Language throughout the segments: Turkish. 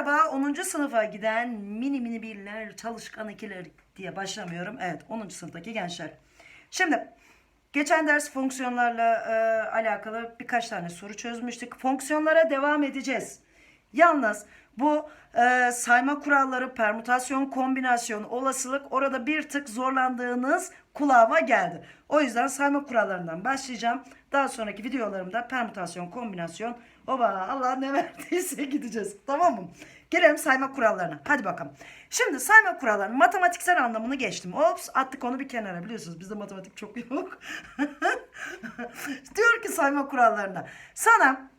Merhaba 10. sınıfa giden mini mini birler, çalışkan ikiler diye başlamıyorum. Evet 10. sınıftaki gençler. Şimdi geçen ders fonksiyonlarla e, alakalı birkaç tane soru çözmüştük. Fonksiyonlara devam edeceğiz. Yalnız bu e, sayma kuralları, permütasyon, kombinasyon, olasılık orada bir tık zorlandığınız kulağıma geldi. O yüzden sayma kurallarından başlayacağım. Daha sonraki videolarımda permütasyon, kombinasyon, oba Allah ne verdiyse gideceğiz. Tamam mı? Gelelim sayma kurallarına. Hadi bakalım. Şimdi sayma kurallarının matematiksel anlamını geçtim. Ops attık onu bir kenara biliyorsunuz. Bizde matematik çok yok. Diyor ki sayma kurallarında. Sana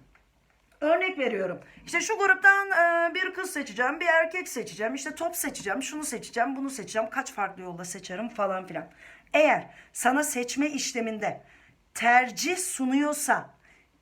Örnek veriyorum. İşte şu gruptan e, bir kız seçeceğim, bir erkek seçeceğim, işte top seçeceğim, şunu seçeceğim, bunu seçeceğim, kaç farklı yolda seçerim falan filan. Eğer sana seçme işleminde tercih sunuyorsa,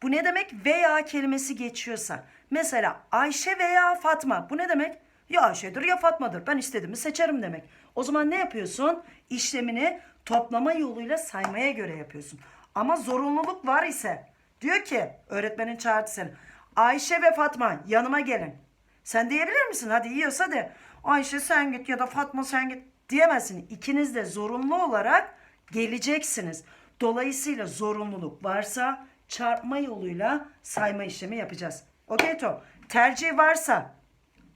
bu ne demek? Veya kelimesi geçiyorsa. Mesela Ayşe veya Fatma. Bu ne demek? Ya Ayşe'dir ya Fatma'dır. Ben istediğimi seçerim demek. O zaman ne yapıyorsun? İşlemini toplama yoluyla saymaya göre yapıyorsun. Ama zorunluluk var ise diyor ki öğretmenin çağırdı seni. Ayşe ve Fatma yanıma gelin. Sen diyebilir misin? Hadi yiyorsa de. Ayşe sen git ya da Fatma sen git diyemezsin. İkiniz de zorunlu olarak geleceksiniz. Dolayısıyla zorunluluk varsa çarpma yoluyla sayma işlemi yapacağız. Okey Tom. Tercih varsa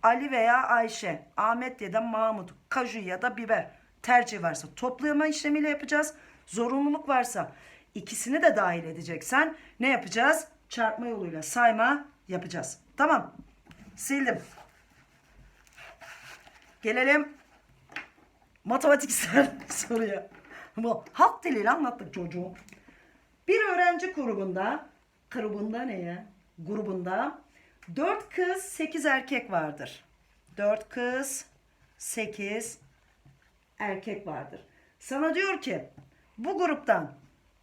Ali veya Ayşe, Ahmet ya da Mahmut, kaju ya da biber tercih varsa toplama işlemiyle yapacağız. Zorunluluk varsa ikisini de dahil edeceksen ne yapacağız? Çarpma yoluyla sayma yapacağız. Tamam. Sildim. Gelelim matematiksel soruya. Bu halk diliyle anlattık çocuğum. Bir öğrenci grubunda, grubunda ne ya? Grubunda dört kız, sekiz erkek vardır. Dört kız, sekiz erkek vardır. Sana diyor ki bu gruptan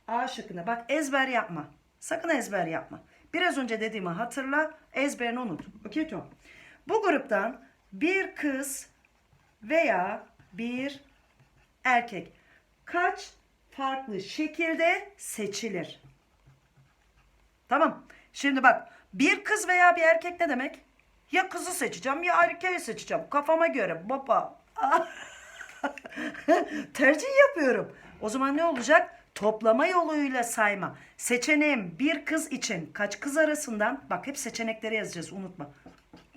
A şıkkına bak ezber yapma. Sakın ezber yapma. Biraz önce dediğimi hatırla, ezberini unut. Okey Tom? Bu gruptan bir kız veya bir erkek kaç farklı şekilde seçilir? Tamam. Şimdi bak bir kız veya bir erkek ne demek? Ya kızı seçeceğim ya erkeği seçeceğim. Kafama göre baba. Tercih yapıyorum. O zaman ne olacak? Toplama yoluyla sayma. Seçeneğim bir kız için kaç kız arasından? Bak hep seçenekleri yazacağız unutma.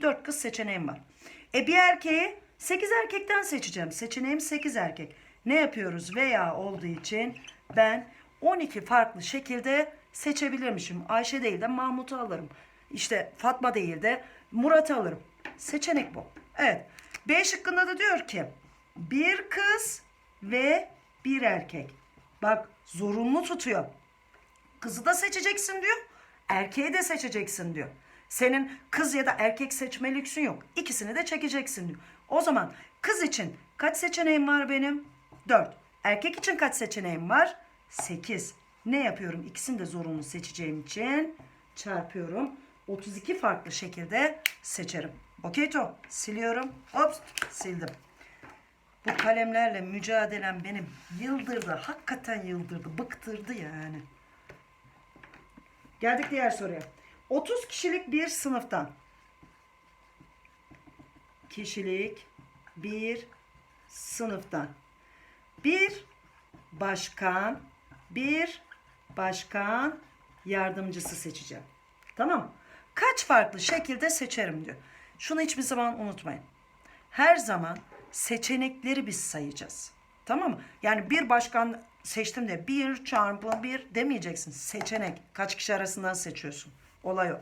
Dört kız seçeneğim var. E bir erkeği sekiz erkekten seçeceğim. Seçeneğim sekiz erkek. Ne yapıyoruz? Veya olduğu için ben 12 farklı şekilde seçebilirmişim. Ayşe değil de Mahmut'u alırım. İşte Fatma değil de Murat'ı alırım. Seçenek bu. Evet. B şıkkında da diyor ki bir kız ve bir erkek. Bak zorunlu tutuyor. Kızı da seçeceksin diyor. Erkeği de seçeceksin diyor. Senin kız ya da erkek seçme lüksün yok. İkisini de çekeceksin diyor. O zaman kız için kaç seçeneğim var benim? 4. Erkek için kaç seçeneğim var? 8. Ne yapıyorum? İkisini de zorunlu seçeceğim için çarpıyorum. 32 farklı şekilde seçerim. Okey to. Siliyorum. Hops sildim. Bu kalemlerle mücadelem beni yıldırdı. Hakikaten yıldırdı. Bıktırdı yani. Geldik diğer soruya. 30 kişilik bir sınıftan kişilik bir sınıftan bir başkan bir başkan yardımcısı seçeceğim. Tamam? Kaç farklı şekilde seçerim diyor. Şunu hiçbir zaman unutmayın. Her zaman seçenekleri biz sayacağız. Tamam mı? Yani bir başkan seçtim de bir çarpı bir demeyeceksin. Seçenek. Kaç kişi arasından seçiyorsun. Olay o.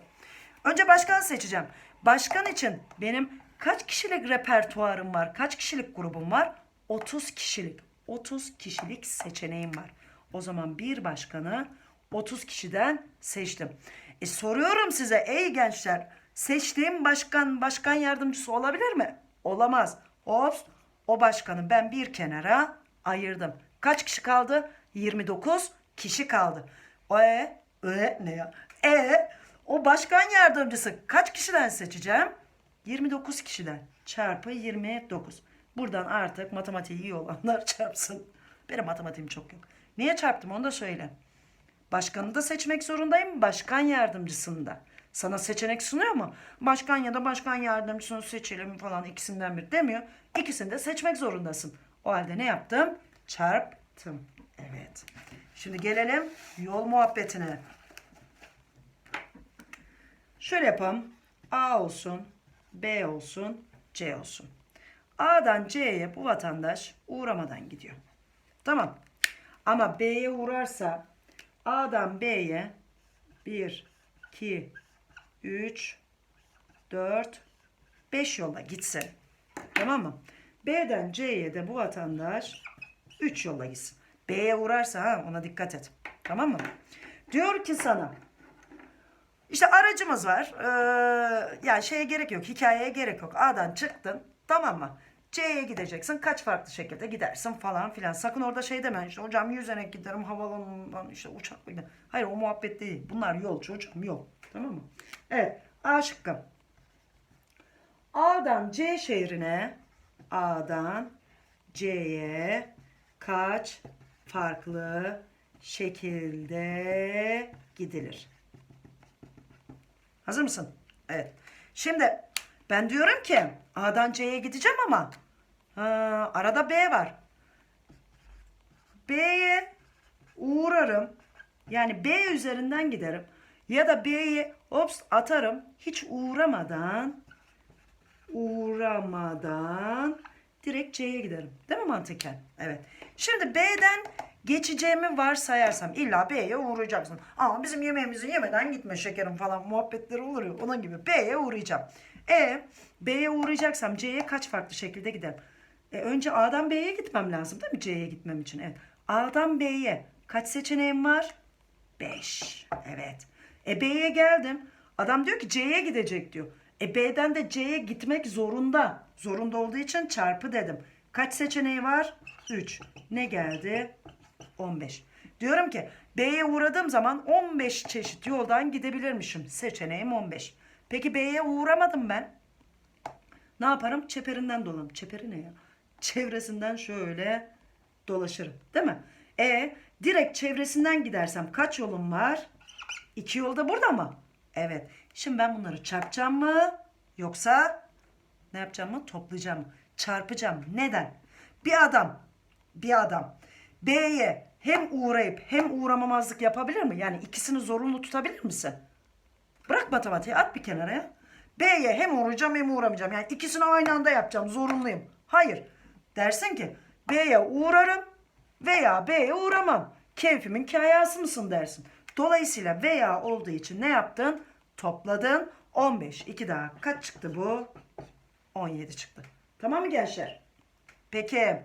Önce başkan seçeceğim. Başkan için benim kaç kişilik repertuarım var? Kaç kişilik grubum var? 30 kişilik. 30 kişilik seçeneğim var. O zaman bir başkanı 30 kişiden seçtim. E soruyorum size ey gençler seçtiğim başkan başkan yardımcısı olabilir mi? Olamaz. Ops o başkanı ben bir kenara ayırdım. Kaç kişi kaldı? 29 kişi kaldı. E, e ne ya? E o başkan yardımcısı kaç kişiden seçeceğim? 29 kişiden çarpı 29. Buradan artık matematiği iyi olanlar çarpsın. Benim matematiğim çok yok. Niye çarptım onu da söyle. Başkanı da seçmek zorundayım. Başkan yardımcısını da. Sana seçenek sunuyor mu? Başkan ya da başkan yardımcısını seçelim falan ikisinden bir demiyor. İkisini de seçmek zorundasın. O halde ne yaptım? Çarptım. Evet. Şimdi gelelim yol muhabbetine. Şöyle yapalım. A olsun, B olsun, C olsun. A'dan C'ye bu vatandaş uğramadan gidiyor. Tamam. Ama B'ye uğrarsa A'dan B'ye 1, 2, 3, 4, 5 yolla gitsin. Tamam mı? B'den C'ye de bu vatandaş 3 yolla gitsin. B'ye uğrarsa ha ona dikkat et. Tamam mı? Diyor ki sana işte aracımız var. Ee, yani şeye gerek yok. Hikayeye gerek yok. A'dan çıktın. Tamam mı? C'ye gideceksin. Kaç farklı şekilde gidersin falan filan. Sakın orada şey deme. işte hocam yüzerek giderim havalanından işte uçakla giderim. Hayır o muhabbet değil. Bunlar yolcu hocam yol. Tamam mı? Evet. A şıkkı. A'dan C şehrine A'dan C'ye kaç farklı şekilde gidilir? Hazır mısın? Evet. Şimdi ben diyorum ki A'dan C'ye gideceğim ama ha, arada B var. B'ye uğrarım. Yani B üzerinden giderim. Ya da B'ye ops atarım. Hiç uğramadan uğramadan direkt C'ye giderim. Değil mi mantıken? Evet. Şimdi B'den geçeceğimi varsayarsam illa B'ye uğrayacaksın. Ama bizim yemeğimizi yemeden gitme şekerim falan muhabbetleri olur ya onun gibi B'ye uğrayacağım. E B'ye uğrayacaksam C'ye kaç farklı şekilde giderim? E, önce A'dan B'ye gitmem lazım değil mi C'ye gitmem için? Evet. A'dan B'ye kaç seçeneğim var? 5. Evet. E B'ye geldim. Adam diyor ki C'ye gidecek diyor. E B'den de C'ye gitmek zorunda. Zorunda olduğu için çarpı dedim. Kaç seçeneği var? 3. Ne geldi? 15. Diyorum ki B'ye uğradığım zaman 15 çeşit yoldan gidebilirmişim. Seçeneğim 15. Peki B'ye uğramadım ben. Ne yaparım? Çeperinden dolanım. Çeperi ne ya? Çevresinden şöyle dolaşırım. Değil mi? E direkt çevresinden gidersem kaç yolum var? İki yolda burada mı? Evet. Şimdi ben bunları çarpacağım mı? Yoksa ne yapacağım mı? Toplayacağım mı? Çarpacağım. Neden? Bir adam, bir adam B'ye hem uğrayıp hem uğramamazlık yapabilir mi? Yani ikisini zorunlu tutabilir misin? Bırak matematiği at bir kenara ya. B'ye hem uğrayacağım hem uğramayacağım. Yani ikisini aynı anda yapacağım. Zorunluyum. Hayır. Dersin ki B'ye uğrarım veya B'ye uğramam. Keyfimin kayası mısın dersin. Dolayısıyla veya olduğu için ne yaptın? Topladın. 15. 2 daha kaç çıktı bu? 17 çıktı. Tamam mı gençler? Peki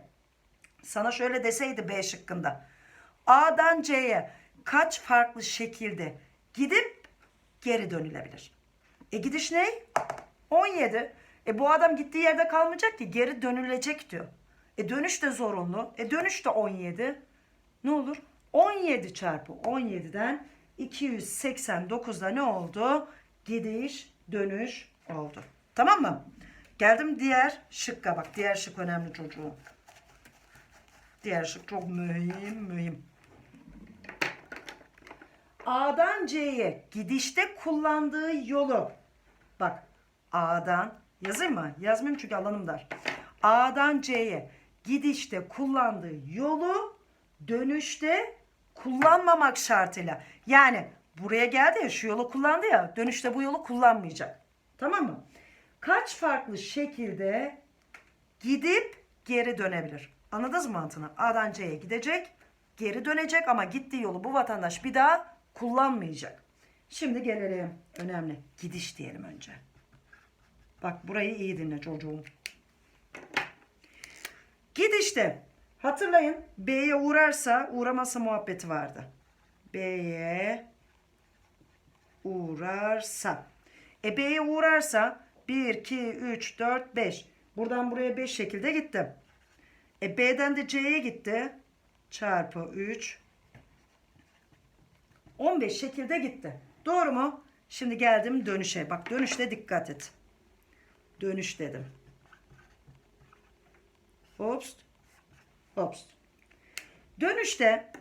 sana şöyle deseydi B şıkkında. A'dan C'ye kaç farklı şekilde gidip geri dönülebilir? E gidiş ne? 17. E bu adam gittiği yerde kalmayacak ki geri dönülecek diyor. E dönüş de zorunlu. E dönüş de 17. Ne olur? 17 çarpı 17'den 289'da ne oldu? Gidiş dönüş oldu. Tamam mı? Geldim diğer şıkka bak. Diğer şık önemli çocuğum. Diğer şık çok mühim mühim. A'dan C'ye gidişte kullandığı yolu. Bak A'dan yazayım mı? Yazmayayım çünkü alanım dar. A'dan C'ye gidişte kullandığı yolu dönüşte kullanmamak şartıyla. Yani buraya geldi ya şu yolu kullandı ya dönüşte bu yolu kullanmayacak. Tamam mı? Kaç farklı şekilde gidip geri dönebilir? Anladınız mı mantığını? A'dan C'ye gidecek, geri dönecek ama gittiği yolu bu vatandaş bir daha kullanmayacak. Şimdi gelelim. Önemli. Gidiş diyelim önce. Bak burayı iyi dinle çocuğum. Gidişte hatırlayın B'ye uğrarsa uğraması muhabbeti vardı. B'ye uğrarsa. E B'ye uğrarsa 1, 2, 3, 4, 5. Buradan buraya 5 şekilde gitti. E B'den de C'ye gitti. Çarpı 3. 15 şekilde gitti. Doğru mu? Şimdi geldim dönüşe. Bak dönüşte dikkat et. Dönüş dedim. Hops. Hops. Dönüşte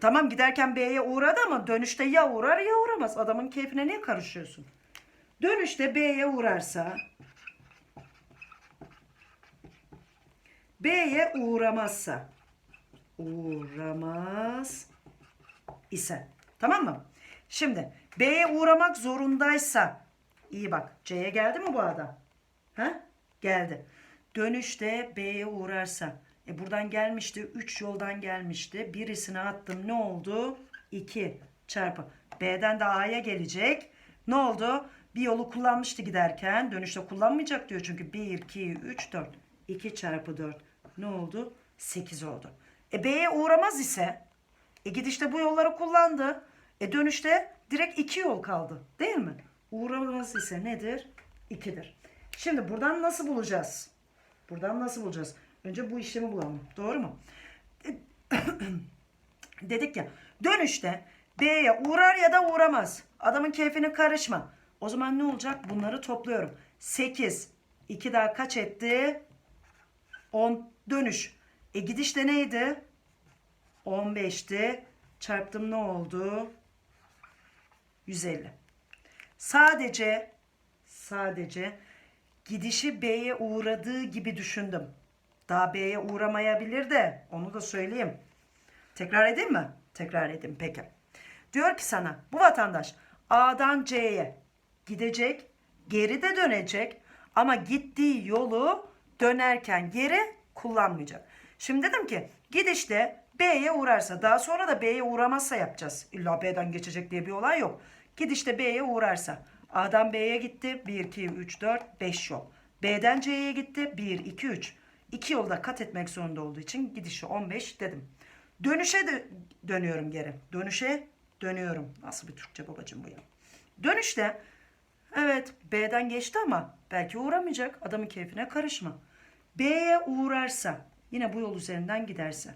tamam giderken B'ye uğradı ama dönüşte ya uğrar ya uğramaz. Adamın keyfine niye karışıyorsun? Dönüşte B'ye uğrarsa B'ye uğramazsa uğramaz ise tamam mı? Şimdi B'ye uğramak zorundaysa iyi bak C'ye geldi mi bu adam? Ha? Geldi. Dönüşte B'ye uğrarsa e buradan gelmişti 3 yoldan gelmişti. Birisini attım ne oldu? 2 çarpı. B'den de A'ya gelecek. Ne oldu? Bir yolu kullanmıştı giderken. Dönüşte kullanmayacak diyor çünkü 1, 2, 3, 4. 2 çarpı 4 ne oldu? 8 oldu. E B'ye uğramaz ise e gidişte bu yolları kullandı. E dönüşte direkt iki yol kaldı. Değil mi? Uğramaz ise nedir? 2'dir. Şimdi buradan nasıl bulacağız? Buradan nasıl bulacağız? Önce bu işlemi bulalım. Doğru mu? E, Dedik ya dönüşte B'ye uğrar ya da uğramaz. Adamın keyfine karışma. O zaman ne olacak? Bunları topluyorum. 8. 2 daha kaç etti? 10 dönüş. E gidiş de neydi? 15'ti. Çarptım ne oldu? 150. Sadece sadece gidişi B'ye uğradığı gibi düşündüm. Daha B'ye uğramayabilir de onu da söyleyeyim. Tekrar edeyim mi? Tekrar edeyim peki. Diyor ki sana bu vatandaş A'dan C'ye gidecek, geri de dönecek ama gittiği yolu dönerken geri kullanmayacak. Şimdi dedim ki gidişte B'ye uğrarsa daha sonra da B'ye uğramazsa yapacağız. İlla B'den geçecek diye bir olay yok. Gidişte B'ye uğrarsa A'dan B'ye gitti 1, 2, 3, 4, 5 yol. B'den C'ye gitti 1, 2, 3. İki yolda kat etmek zorunda olduğu için gidişi 15 dedim. Dönüşe de dönüyorum geri. Dönüşe dönüyorum. Nasıl bir Türkçe babacığım bu ya? Dönüşte evet B'den geçti ama belki uğramayacak. Adamın keyfine karışma. B'ye uğrarsa yine bu yol üzerinden giderse.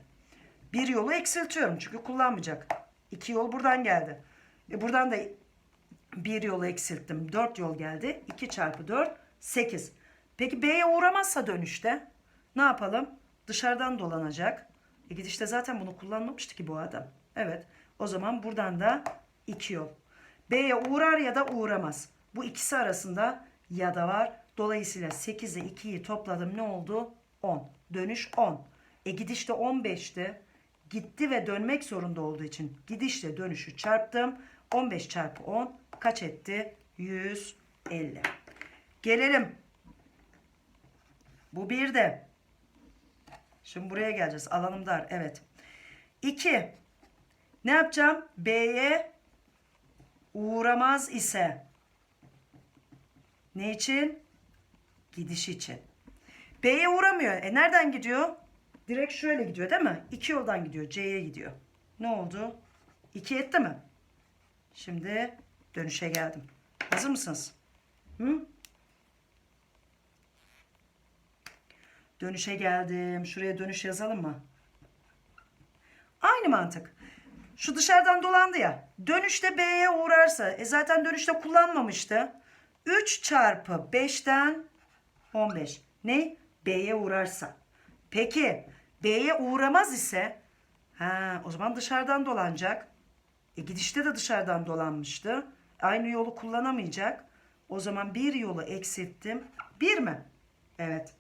Bir yolu eksiltiyorum çünkü kullanmayacak. İki yol buradan geldi. E buradan da bir yolu eksilttim. Dört yol geldi. 2 çarpı 4 8. Peki B'ye uğramazsa dönüşte ne yapalım? Dışarıdan dolanacak. E gidişte zaten bunu kullanmamıştı ki bu adam. Evet. O zaman buradan da 2 yol. B'ye uğrar ya da uğramaz. Bu ikisi arasında ya da var. Dolayısıyla 8 ile 2'yi topladım ne oldu? 10. Dönüş 10. E gidişte 15'ti. Gitti ve dönmek zorunda olduğu için gidişle dönüşü çarptım. 15 çarpı 10 kaç etti? 150. Gelelim. Bu bir de. Şimdi buraya geleceğiz. Alanım dar. Evet. 2. Ne yapacağım? B'ye uğramaz ise ne için? Gidiş için. B'ye uğramıyor. E nereden gidiyor? Direkt şöyle gidiyor değil mi? İki yoldan gidiyor. C'ye gidiyor. Ne oldu? 2 etti mi? Şimdi dönüşe geldim. Hazır mısınız? Hı? Dönüşe geldim. Şuraya dönüş yazalım mı? Aynı mantık. Şu dışarıdan dolandı ya. Dönüşte B'ye uğrarsa. E zaten dönüşte kullanmamıştı. 3 çarpı 5'ten 15. Ne? B'ye uğrarsa. Peki B'ye uğramaz ise ha, o zaman dışarıdan dolanacak. E gidişte de dışarıdan dolanmıştı. Aynı yolu kullanamayacak. O zaman bir yolu eksilttim. Bir mi? Evet.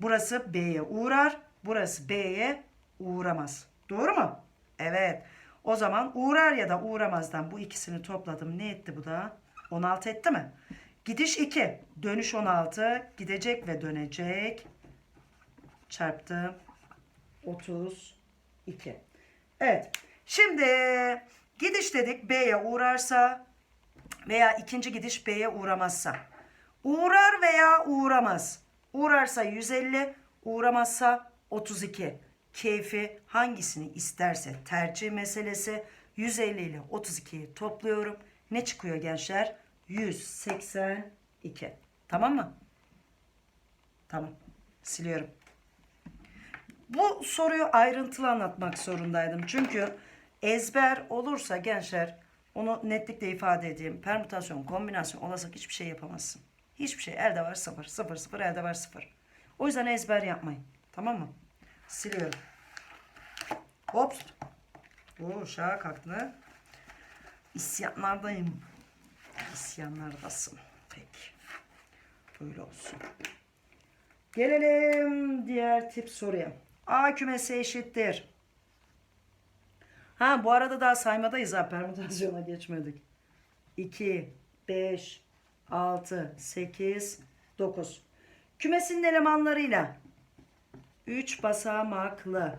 Burası B'ye uğrar. Burası B'ye uğramaz. Doğru mu? Evet. O zaman uğrar ya da uğramazdan bu ikisini topladım. Ne etti bu da? 16 etti mi? Gidiş 2. Dönüş 16. Gidecek ve dönecek. Çarptım. 32. Evet. Şimdi gidiş dedik B'ye uğrarsa veya ikinci gidiş B'ye uğramazsa. Uğrar veya uğramaz. Uğrarsa 150, uğramazsa 32. Keyfi hangisini isterse tercih meselesi. 150 ile 32'yi topluyorum. Ne çıkıyor gençler? 182. Tamam mı? Tamam. Siliyorum. Bu soruyu ayrıntılı anlatmak zorundaydım. Çünkü ezber olursa gençler onu netlikle ifade edeyim. Permütasyon, kombinasyon, olasılık hiçbir şey yapamazsın. Hiçbir şey. Elde var sıfır. Sıfır sıfır elde var sıfır. O yüzden ezber yapmayın. Tamam mı? Siliyorum. Hop. Oo şaha kalktı. İsyanlardayım. İsyanlardasın. Peki. Böyle olsun. Gelelim diğer tip soruya. A kümesi eşittir. Ha bu arada daha saymadayız ha permütasyona geçmedik. 2, 5, 6, 8, 9. Kümesinin elemanlarıyla 3 basamaklı.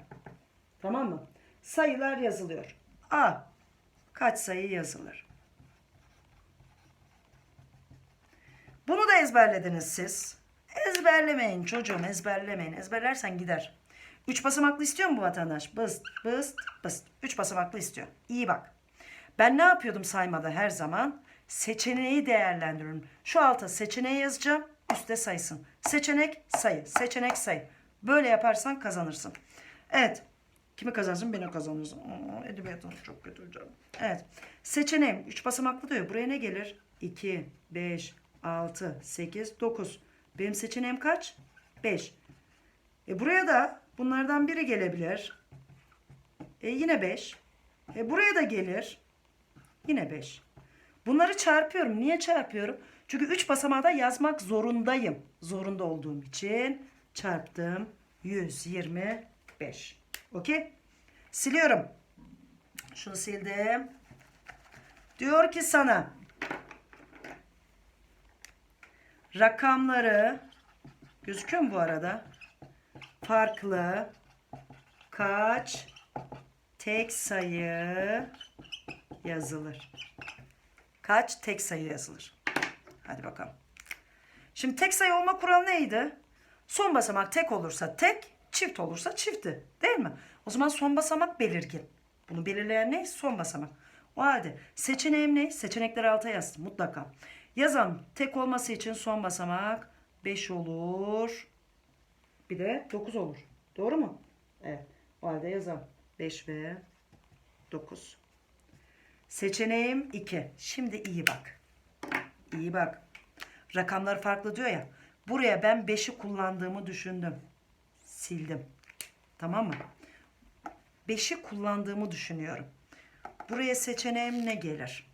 Tamam mı? Sayılar yazılıyor. A. Kaç sayı yazılır? Bunu da ezberlediniz siz. Ezberlemeyin çocuğum ezberlemeyin. Ezberlersen gider. Üç basamaklı istiyor mu bu vatandaş? Bıst, bıst, bıst. Üç basamaklı istiyor. İyi bak. Ben ne yapıyordum saymada her zaman? Seçeneği değerlendiriyorum. Şu alta seçeneği yazacağım. Üste sayısın. Seçenek sayı. Seçenek sayı. Böyle yaparsan kazanırsın. Evet. Kimi kazansın? Beni kazanırsın. Aa, edebiyatım çok kötü hocam. Evet. Seçeneğim 3 basamaklı diyor. Buraya ne gelir? 2, 5, 6, 8, 9. Benim seçeneğim kaç? 5. E buraya da bunlardan biri gelebilir. E yine 5. E buraya da gelir. Yine 5. Bunları çarpıyorum. Niye çarpıyorum? Çünkü 3 basamağı da yazmak zorundayım. Zorunda olduğum için çarptım. 125. Okey? Siliyorum. Şunu sildim. Diyor ki sana rakamları gözüküyor mu bu arada? Farklı kaç tek sayı yazılır? Kaç tek sayı yazılır? Hadi bakalım. Şimdi tek sayı olma kuralı neydi? Son basamak tek olursa tek, çift olursa çifti. Değil mi? O zaman son basamak belirgin. Bunu belirleyen ne? Son basamak. O halde seçeneğim ne? Seçenekleri alta yazdım mutlaka. Yazalım. Tek olması için son basamak 5 olur. Bir de 9 olur. Doğru mu? Evet. O halde yazalım. 5 ve 9. Seçeneğim 2. Şimdi iyi bak. İyi bak. Rakamlar farklı diyor ya. Buraya ben 5'i kullandığımı düşündüm. Sildim. Tamam mı? 5'i kullandığımı düşünüyorum. Buraya seçeneğim ne gelir?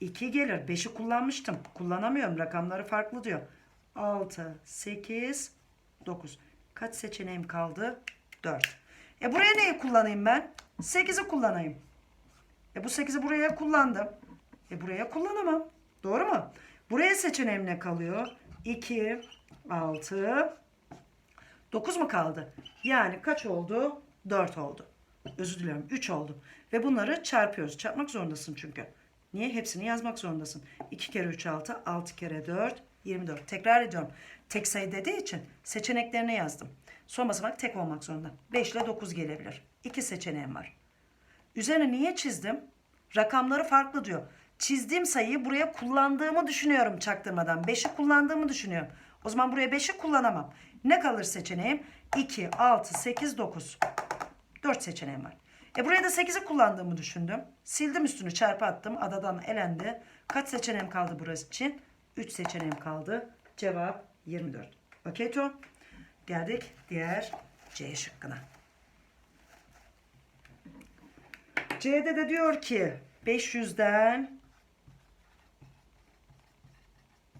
2 gelir. 5'i kullanmıştım. Kullanamıyorum. Rakamları farklı diyor. 6, 8, 9. Kaç seçeneğim kaldı? 4. E buraya neyi kullanayım ben? 8'i kullanayım. E bu 8'i buraya kullandım. E buraya kullanamam. Doğru mu? Buraya seçeneğim ne kalıyor? 2, 6, 9 mu kaldı? Yani kaç oldu? 4 oldu. Özür diliyorum 3 oldu. Ve bunları çarpıyoruz. Çarpmak zorundasın çünkü. Niye? Hepsini yazmak zorundasın. 2 kere 3 6, 6 kere 4 24. Tekrar ediyorum. Tek sayı dediği için seçeneklerini yazdım. Son basamak tek olmak zorunda. 5 ile 9 gelebilir. İki seçeneğim var. Üzerine niye çizdim? Rakamları farklı diyor. Çizdiğim sayıyı buraya kullandığımı düşünüyorum çaktırmadan. 5'i kullandığımı düşünüyorum. O zaman buraya 5'i kullanamam. Ne kalır seçeneğim? 2, 6, 8, 9. 4 seçeneğim var. E buraya da 8'i kullandığımı düşündüm. Sildim üstünü çarpı attım. Adadan elendi. Kaç seçeneğim kaldı burası için? 3 seçeneğim kaldı. Cevap 24. Okey to? Geldik diğer C şıkkına. C'de de diyor ki 500'den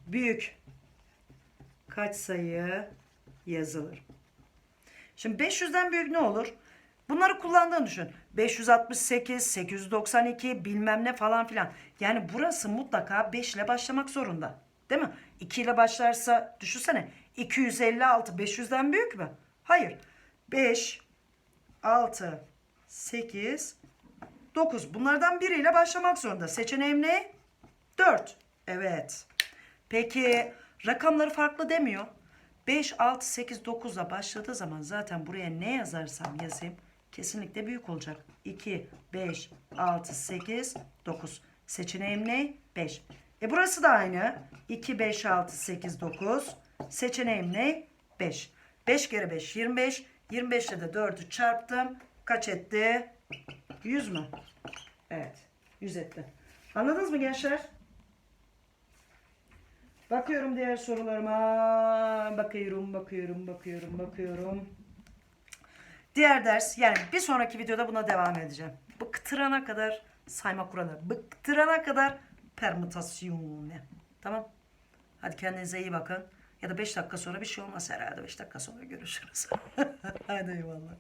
büyük kaç sayı yazılır? Şimdi 500'den büyük ne olur? Bunları kullandığını düşün. 568, 892 bilmem ne falan filan. Yani burası mutlaka 5 ile başlamak zorunda. Değil mi? 2 ile başlarsa düşünsene 256 500'den büyük mü? Hayır. 5, 6, 8, 9. Bunlardan biriyle başlamak zorunda. Seçeneğim ne? 4. Evet. Peki rakamları farklı demiyor. 5, 6, 8, 9'la başladığı zaman zaten buraya ne yazarsam yazayım kesinlikle büyük olacak. 2, 5, 6, 8, 9. Seçeneğim ne? 5. E burası da aynı. 2, 5, 6, 8, 9. Seçeneğim ne? 5. 5 kere 5, 25. 25 ile de 4'ü çarptım. Kaç etti? 100 mü? Evet. 100 etti. Anladınız mı gençler? Bakıyorum diğer sorularıma. Bakıyorum, bakıyorum, bakıyorum, bakıyorum. Diğer ders yani bir sonraki videoda buna devam edeceğim. Bıktırana kadar sayma kuralı. Bıktırana kadar permütasyon. Tamam. Hadi kendinize iyi bakın. Ya da 5 dakika sonra bir şey olmaz herhalde. 5 dakika sonra görüşürüz. Hadi eyvallah.